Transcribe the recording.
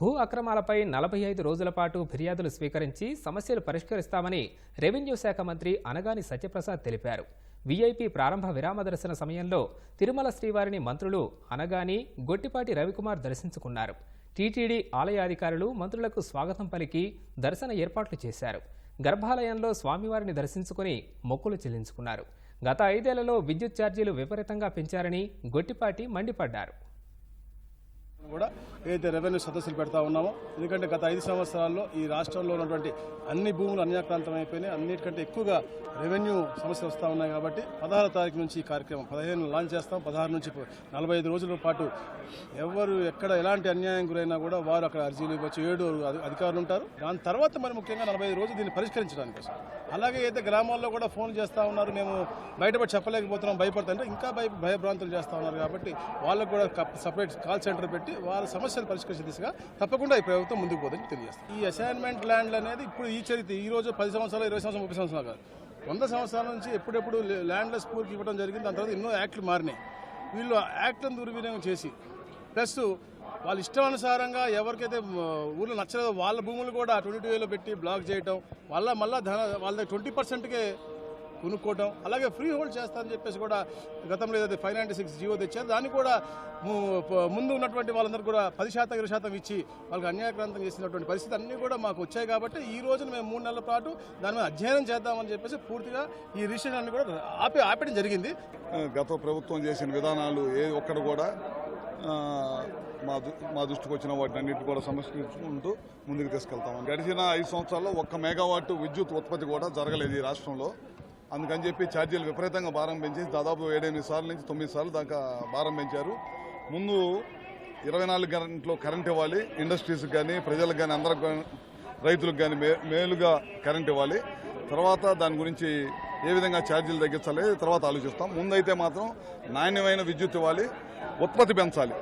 భూ అక్రమాలపై నలభై ఐదు రోజుల పాటు ఫిర్యాదులు స్వీకరించి సమస్యలు పరిష్కరిస్తామని రెవెన్యూ శాఖ మంత్రి అనగాని సత్యప్రసాద్ తెలిపారు. వీఐపీ ప్రారంభ విరామ దర్శన సమయంలో తిరుమల శ్రీవారిని మంత్రులు అనగాని గొట్టిపాటి రవికుమార్ దర్శించుకున్నారు. టీటీడీ ఆలయాధికారులు మంత్రులకు స్వాగతం పలికి దర్శన ఏర్పాట్లు చేశారు. గర్భాలయంలో స్వామివారిని దర్శించుకుని మొక్కులు చెల్లించుకున్నారు. గత ఐదేళ్ళలో విద్యుత్ ఛార్జీలు విపరీతంగా పెంచారని గొట్టిపాటి మండిపడ్డారు. కూడా ఏదైతే రెవెన్యూ సదస్సులు పెడతా ఉన్నామో ఎందుకంటే గత ఐదు సంవత్సరాల్లో ఈ రాష్ట్రంలో ఉన్నటువంటి అన్ని భూములు అన్యాక్రాంతం అయిపోయినాయి అన్నిటికంటే ఎక్కువగా రెవెన్యూ సమస్యలు వస్తూ ఉన్నాయి కాబట్టి పదహారో తారీఖు నుంచి ఈ కార్యక్రమం పదిహేను లాంచ్ చేస్తాం. పదహారు నుంచి నలభై ఐదు రోజుల పాటు ఎవరు ఎక్కడ ఎలాంటి అన్యాయం గురైనా కూడా వారు అక్కడ అర్జీలు ఇవ్వచ్చు. ఏడు అధికారులు ఉంటారు. దాని తర్వాత మరి ముఖ్యంగా నలభై ఐదు రోజులు దీన్ని పరిష్కరించడానికి కోసం అలాగే అయితే గ్రామాల్లో కూడా ఫోన్ చేస్తూ ఉన్నారు మేము బయటపడి చెప్పలేకపోతున్నాం భయపడుతుంటే ఇంకా భయ భయభ్రాంతులు చేస్తూ ఉన్నారు కాబట్టి వాళ్ళకు కూడా సపరేట్ కాల్ సెంటర్ పెట్టి వాళ్ళ సమస్యలు పరిష్కరించే దిశగా తప్పకుండా ఈ ప్రభుత్వం ముందుకు పోదని తెలియజేస్తాం. ఈ అసైన్మెంట్ ల్యాండ్లు అనేది ఇప్పుడు ఈ చరిత్ర ఈ రోజు పది సంవత్సరాలు ఇరవై సంవత్సరాలు ముప్పై సంవత్సరాలు కాదు. వంద సంవత్సరాల నుంచి ఎప్పుడెప్పుడు ల్యాండ్లెస్ పూర్కి ఇవ్వడం జరిగింది దాని తర్వాత ఎన్నో యాక్ట్లు మారినాయి. వీళ్ళు యాక్ట్లను దుర్వినియోగం చేసి ప్లస్ వాళ్ళ ఇష్టానుసారంగా ఎవరికైతే ఊళ్ళో నచ్చలేదో వాళ్ళ భూములు కూడా ట్వంటీ టూ పెట్టి బ్లాక్ చేయటం వల్ల మళ్ళీ ధన వాళ్ళ ట్వంటీ పర్సెంట్కే కొనుక్కోవటం అలాగే ఫ్రీ హోల్డ్ చేస్తానని చెప్పేసి కూడా గతంలో ఏదైతే ఫైవ్ నైంటీ సిక్స్ జీవో తెచ్చారు దాన్ని కూడా ముందు ఉన్నటువంటి వాళ్ళందరూ కూడా పది శాతం ఇరవై శాతం ఇచ్చి వాళ్ళకి అన్యాయక్రాంతం చేసినటువంటి పరిస్థితి అన్నీ కూడా మాకు వచ్చాయి కాబట్టి ఈ రోజున మేము మూడు నెలల పాటు దాని మీద అధ్యయనం చేద్దామని చెప్పేసి పూర్తిగా ఈ రిజిస్ట్రేషన్ అన్ని కూడా ఆపి ఆపడం జరిగింది. గత ప్రభుత్వం చేసిన విధానాలు ఏ ఒక్కటి కూడా మా దు- మా దృష్టికి వచ్చిన వాటిని అన్నిటి కూడా సమస్యకుంటూ ముందుకు తీసుకెళ్తాం. గడిచిన ఐదు సంవత్సరాల్లో ఒక్క మెగావాట్ విద్యుత్ ఉత్పత్తి కూడా జరగలేదు ఈ రాష్ట్రంలో. అందుకని చెప్పి ఛార్జీలు విపరీతంగా భారం దాదాపు ఏడెనిమిది సార్లు నుంచి తొమ్మిది సార్లు దాకా భారం పెంచారు. ముందు ఇరవై నాలుగు గంటలు కరెంట్ ఇవ్వాలి ఇండస్ట్రీస్కి కానీ ప్రజలకు కానీ అందరికి కానీ రైతులకు కానీ మే మేలుగా కరెంట్ ఇవ్వాలి. తర్వాత దాని గురించి ఏ విధంగా ఛార్జీలు తగ్గించాలి తర్వాత ఆలోచిస్తాం. ముందైతే మాత్రం నాణ్యమైన విద్యుత్ ఇవ్వాలి ఉత్పత్తి పెంచాలి.